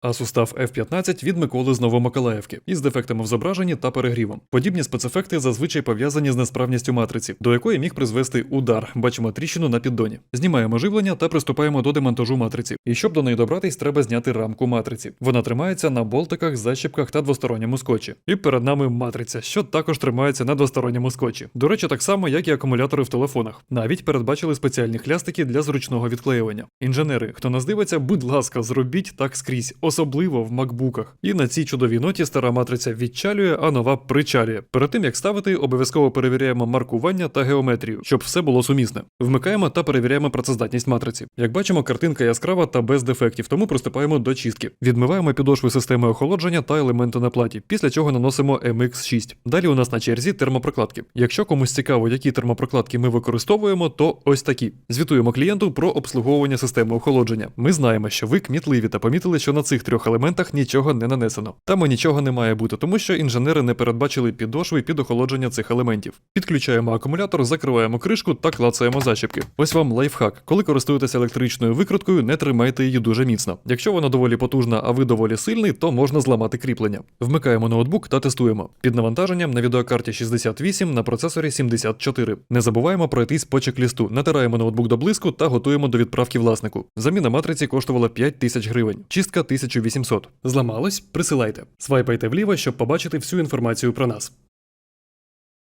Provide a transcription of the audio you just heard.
а сустав F15 від Миколи з Новомиколаївки із дефектами в зображенні та перегрівом. Подібні спецефекти зазвичай пов'язані з несправністю матриці, до якої міг призвести удар. Бачимо тріщину на піддоні. Знімаємо живлення та приступаємо до демонтажу матриці. І щоб до неї добратись, треба зняти рамку матриці. Вона тримається на болтиках, защіпках та двосторонньому скотчі. І перед нами матриця, що також тримається на двосторонньому скотчі. До речі, так само, як і акумулятори в телефонах. Навіть передбачили спеціальні хлястики для зручного відклеювання. Інженери, хто нас дивиться, будь ласка, зробіть так скрізь, особливо в макбуках. І на цій чудовій ноті стара матриця відчалює, а нова причалює. Перед тим як ставити, обов'язково перевіряємо маркування та геометрію, щоб все було сумісне. Вмикаємо та перевіряємо працездатність матриці. Як бачимо, картинка яскрава та без дефектів, тому приступаємо до чистки. Відмиваємо підошви системи охолодження та елементи на платі, після чого наносимо MX6. Далі у нас на черзі термопрокладки. Якщо комусь цікаво, які термопрокладки ми використовуємо, то ось такі. Звітуємо клієнту про обслуговування системи охолодження. Ми знаємо, що ви кмітливі та помітили, що на цих трьох елементах нічого не нанесено. Там і нічого не має бути, тому що інженери не передбачили підошви під охолодження цих елементів. Підключаємо акумулятор, закриваємо кришку та клацаємо защіпки. Ось вам лайфхак. Коли користуєтеся електричною викруткою, не тримайте її дуже міцно. Якщо вона доволі потужна, а ви доволі сильний, то можна зламати кріплення. Вмикаємо ноутбук та тестуємо. Під навантаженням на відеокарті 68 на процесорі 74. Не забуваємо пройтись по чек-лісту, натираємо ноутбук до блиску та готуємо до відправки власнику. Заміна матриці коштувала 5 тисяч гривень, чистка 1800. Зламалось? Присилайте. Свайпайте вліво, щоб побачити всю інформацію про нас.